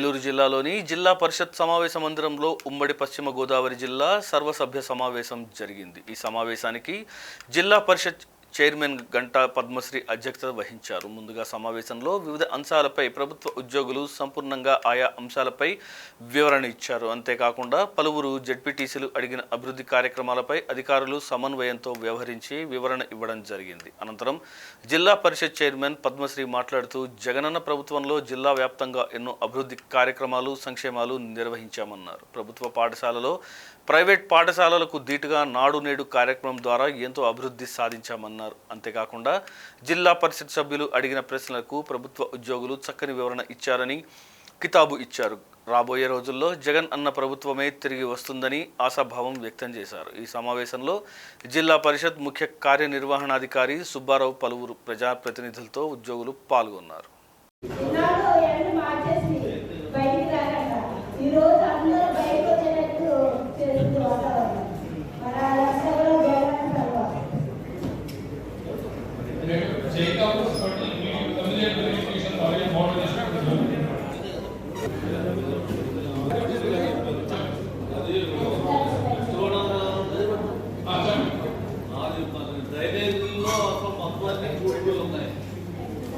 ఏలూరు జిల్లాలోని జిల్లా పరిషత్ సమావేశ మందిరంలో ఉమ్మడి పశ్చిమ గోదావరి జిల్లా సర్వసభ్య సమావేశం జరిగింది. ఈ సమావేశానికి జిల్లా పరిషత్ చైర్మన్ గంటా పద్మశ్రీ అధ్యక్షత వహించారు. ముందుగా సమావేశంలో వివిధ అంశాలపై ప్రభుత్వ ఉద్యోగులు సంపూర్ణంగా ఆయా అంశాలపై వివరణ ఇచ్చారు. అంతేకాకుండా పలువురు జడ్పీటీసీలు అడిగిన అభివృద్ధి కార్యక్రమాలపై అధికారులు సమన్వయంతో వ్యవహరించి వివరణ ఇవ్వడం జరిగింది. అనంతరం జిల్లా పరిషత్ చైర్మన్ పద్మశ్రీ మాట్లాడుతూ జగనన్న ప్రభుత్వంలో జిల్లా వ్యాప్తంగా ఎన్నో అభివృద్ధి కార్యక్రమాలు సంక్షేమాలు నిర్వహించామన్నారు. ప్రభుత్వ పాఠశాలలో ప్రైవేట్ పాఠశాలలకు ధీటుగా నాడు నేడు కార్యక్రమం ద్వారా ఎంతో అభివృద్ధి సాధించామన్నారు. అంతేకాకుండా జిల్లా పరిషత్ సభ్యులు అడిగిన ప్రశ్నలకు ప్రభుత్వ ఉద్యోగులు చక్కని వివరణ ఇచ్చారని కితాబు ఇచ్చారు. రాబోయే రోజుల్లో జగన్ అన్న ప్రభుత్వమే తిరిగి వస్తుందని ఆశాభావం వ్యక్తం చేశారు. ఈ సమావేశంలో జిల్లా పరిషత్ ముఖ్య కార్యనిర్వహణాధికారి సుబ్బారావు పలువురు ప్రజాప్రతినిధులతో ఉద్యోగులు పాల్గొన్నారు.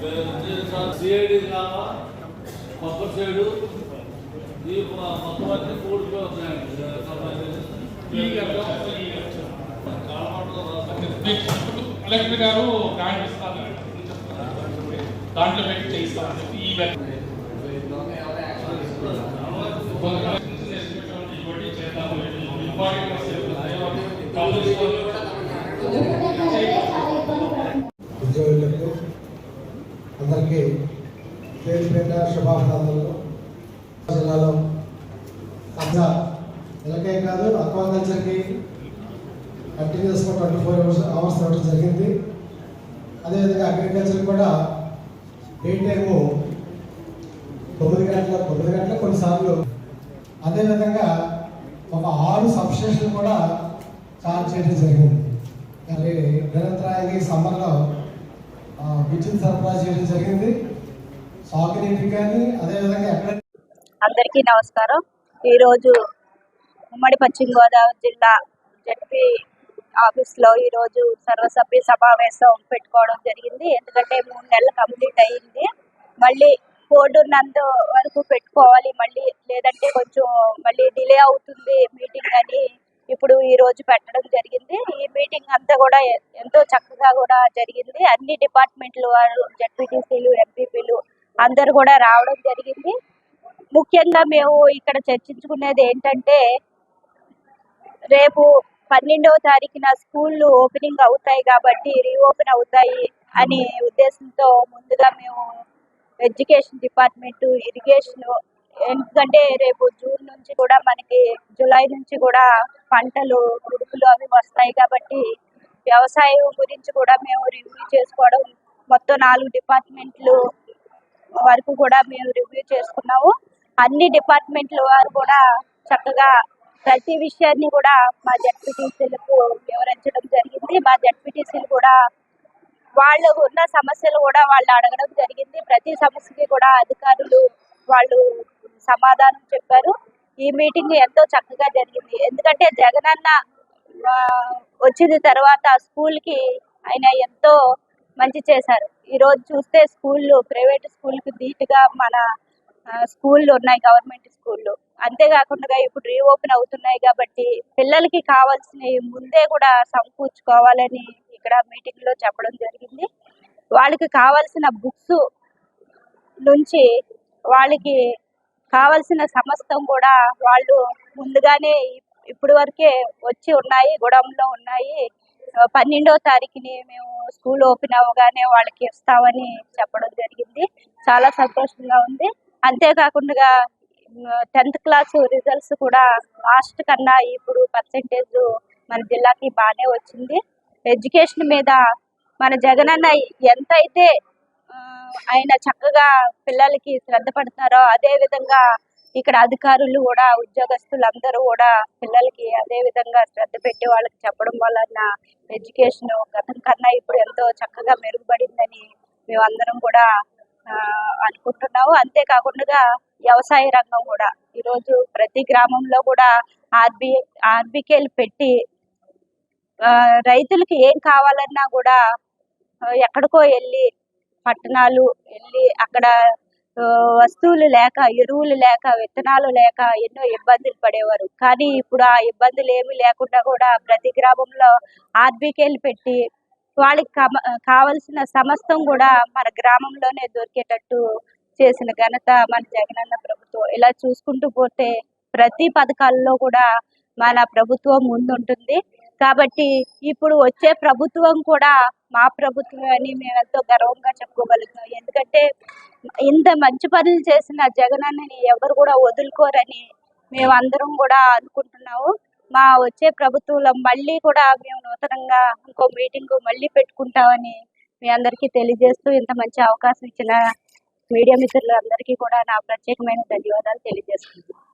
సిఐడి కావా కొబ్బరి సైడు ఈ మొత్తం అన్ని రాస్తాం కలెక్టర్ గారు. గ్రాంట్ ఇస్తారు. దాంట్లో పెట్టి చేయిస్తారు ఈ ఉద్యోగులకు పేరు పేరున శుభాభినందనలు జిల్లాలో సబ్జా నెలకే కాదు అక్వాకల్చర్కి కంటిన్యూస్గా ట్వంటీ ఫోర్ అవర్స్ అవర్స్ ఇవ్వడం జరిగింది. అదేవిధంగా అగ్రికల్చర్ కూడా డే టైము తొమ్మిది గంటల తొమ్మిది గంటల కొన్నిసార్లు. అదేవిధంగా ఒక ఆరు సబ్స్టేషన్ కూడా చార్జ్ చేయడం జరిగింది. మరి నిరంతరాయంగా ఈ సమ్మర్లో విద్యుత్ సరఫరా చేయడం జరిగింది సాగునీటికి కానీ అదేవిధంగా ఎక్కడ అందరికీ నమస్కారం. ఈరోజు ఉమ్మడి పశ్చిమ గోదావరి జిల్లా జడ్పీ ఆఫీస్లో ఈరోజు సర్వసభ్య సమావేశం పెట్టుకోవడం జరిగింది. ఎందుకంటే మూడు నెలలు కంప్లీట్ అయ్యింది. మళ్ళీ బోర్డు ఉన్నంత వరకు పెట్టుకోవాలి. మళ్ళీ లేదంటే కొంచెం మళ్ళీ డిలే అవుతుంది మీటింగ్ అని ఇప్పుడు ఈ రోజు పెట్టడం జరిగింది. ఈ మీటింగ్ అంతా కూడా ఎంతో చక్కగా కూడా జరిగింది. అన్ని డిపార్ట్మెంట్లు వారు జడ్పీటీసీలు ఎంపీపీలు అందరూ కూడా రావడం జరిగింది. ముఖ్యంగా మేము ఇక్కడ చర్చించుకునేది ఏంటంటే రేపు పన్నెండవ తారీఖున స్కూళ్ళు ఓపెనింగ్ అవుతాయి కాబట్టి రీఓపెన్ అవుతాయి అనే ఉద్దేశంతో ముందుగా మేము ఎడ్యుకేషన్ డిపార్ట్మెంట్ ఇరిగేషన్ ఎందుకంటే రేపు జూన్ నుంచి కూడా మనకి జూలై నుంచి కూడా పంటలు ఉడుపులు అవి వస్తాయి కాబట్టి వ్యవసాయం గురించి కూడా మేము రివ్యూ చేసుకోవడం మొత్తం నాలుగు డిపార్ట్మెంట్లు వరకు కూడా మేము రివ్యూ చేసుకున్నాము. అన్ని డిపార్ట్మెంట్ల వారు కూడా చక్కగా ప్రతి విషయాన్ని కూడా మా జడ్పీటీసీలకు వివరించడం జరిగింది. మా జడ్పీటీసీలు కూడా వాళ్ళు ఉన్న సమస్యలు కూడా వాళ్ళు అడగడం జరిగింది. ప్రతి సమస్యకి కూడా అధికారులు వాళ్ళు సమాధానం చెప్పారు. ఈ మీటింగ్ ఎంతో చక్కగా జరిగింది. ఎందుకంటే జగనన్న వచ్చిన తర్వాత స్కూల్కి ఆయన ఎంతో మంచి చేశారు. ఈ రోజు చూస్తే స్కూళ్ళు ప్రైవేట్ స్కూల్కి ధీటుగా మన స్కూళ్ళు ఉన్నాయి గవర్నమెంట్ స్కూళ్ళు. అంతేకాకుండా ఇప్పుడు రీఓపెన్ అవుతున్నాయి కాబట్టి పిల్లలకి కావాల్సినవి ముందే కూడా సమకూర్చుకోవాలని ఇక్కడ మీటింగ్లో చెప్పడం జరిగింది. వాళ్ళకి కావాల్సిన బుక్స్ నుంచి వాళ్ళకి కావాల్సిన సమస్తం కూడా వాళ్ళు ముందుగానే ఇప్పుడు వరకే వచ్చి ఉన్నాయి గొడవంలో ఉన్నాయి. పన్నెండో తారీఖుని మేము స్కూల్ ఓపెన్ అవ్వగానే వాళ్ళకి ఇస్తామని చెప్పడం జరిగింది. చాలా సంతోషంగా ఉంది. అంతేకాకుండా టెన్త్ క్లాస్ రిజల్ట్స్ కూడా లాస్ట్ కన్నా ఇప్పుడు పర్సంటేజ్ మన జిల్లాకి బాగానే వచ్చింది. ఎడ్యుకేషన్ మీద మన జగనన్న ఎంతైతే ఆయన చక్కగా పిల్లలకి శ్రద్ధ పడతారో అదే విధంగా ఇక్కడ అధికారులు కూడా ఉద్యోగస్తులు అందరూ కూడా పిల్లలకి అదే విధంగా శ్రద్ధ పెట్టి వాళ్ళకి చెప్పడం వలన ఎడ్యుకేషన్ గతం కన్నా ఇప్పుడు ఎంతో చక్కగా మెరుగుపడిందని మేమందరం కూడా అనుకుంటున్నాము. అంతేకాకుండా వ్యవసాయ రంగం కూడా. ఈరోజు ప్రతి గ్రామంలో కూడా ఆర్బి ఆర్బికేలు పెట్టి ఆ, రైతులకి ఏం కావాలన్నా కూడా ఎక్కడికో వెళ్ళి పట్టణాలు వెళ్ళి అక్కడ వస్తువులు లేక ఎరువులు లేక విత్తనాలు లేక ఎన్నో ఇబ్బందులు పడేవారు. కానీ ఇప్పుడు ఆ ఇబ్బందులు ఏమీ లేకుండా కూడా ప్రతి గ్రామంలో ఆర్బికేలు పెట్టి వాళ్ళకి కావలసిన సమస్తం కూడా మన గ్రామంలోనే దొరికేటట్టు చేసిన ఘనత మన జగనన్న ప్రభుత్వం. ఇలా చూసుకుంటూ పోతే ప్రతి పథకాల్లో కూడా మన ప్రభుత్వం ముందుంటుంది. కాబట్టి ఇప్పుడు వచ్చే ప్రభుత్వం కూడా మా ప్రభుత్వం అని మేము ఎంతో గర్వంగా చెప్పుకోగలుగుతాం ఎందుకంటే ఇంత మంచి పనులు చేసిన జగన్ అన్నని ఎవరు కూడా వదులుకోరని మేమందరం కూడా అనుకుంటున్నాము. మా వచ్చే ప్రభుత్వంలో మళ్ళీ కూడా మేము నూతనంగా ఇంకో మీటింగ్ మళ్ళీ పెట్టుకుంటామని మీ అందరికీ తెలియజేస్తూ ఇంత మంచి అవకాశం ఇచ్చిన మీడియా మిత్రులందరికీ కూడా నా ప్రత్యేకమైన ధన్యవాదాలు తెలియజేస్తున్నాను.